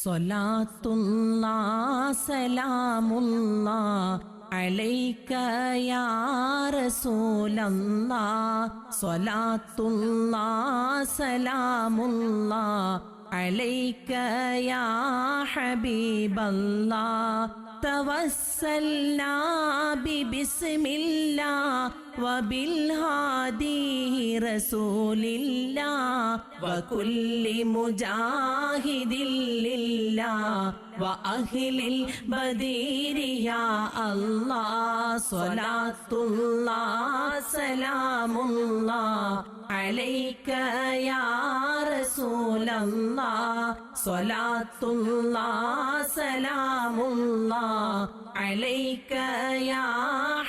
صلاة الله سلام الله عليك يا رسول الله صلاة الله سلام الله عليك يا حبيب الله توسلنا ببسم الله وبالهادي رسول الله وكل مجاهد لله وأهل البدير يا الله صلاة الله سلام الله. عليك يا رسول الله. صلاة الله سلام الله. عليك يا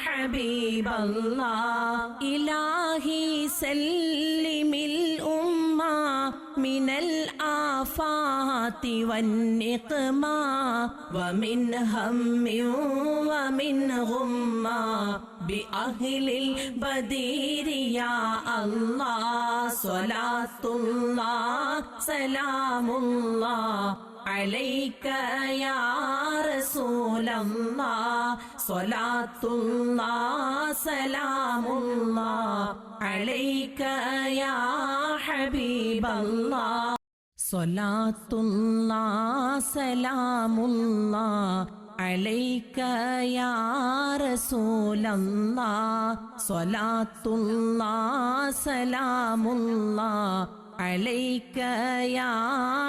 حبيب الله. إلهي سلم من الآفات والنقمة ومن هم ومن غمة بأهل البدير يا الله صلاة الله سلام الله عليك يا رسول الله صلاة الله سلام الله عليك يا حبيب الله صلاة الله سلام الله عليك يا رسول الله صلاة الله سلام الله عليك يا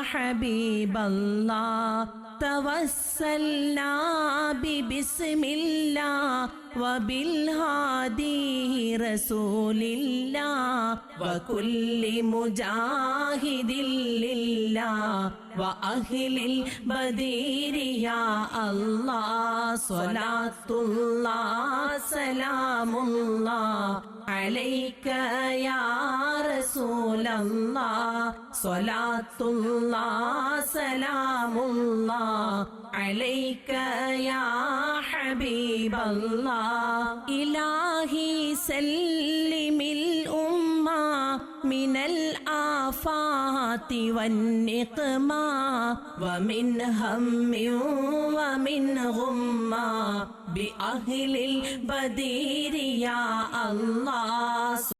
حبيب الله توسلنا ببسم الله وبالهادي رسول الله وكل مجاهد لله وأهل البدير يا الله صلاة الله سلام الله عليك يا رسول الله صلاة الله سلام الله عليك يا حبيب الله إلهي سلم الأمة من الآفات والنقمة ومن هم ومن غمة بأهل البدير يا الله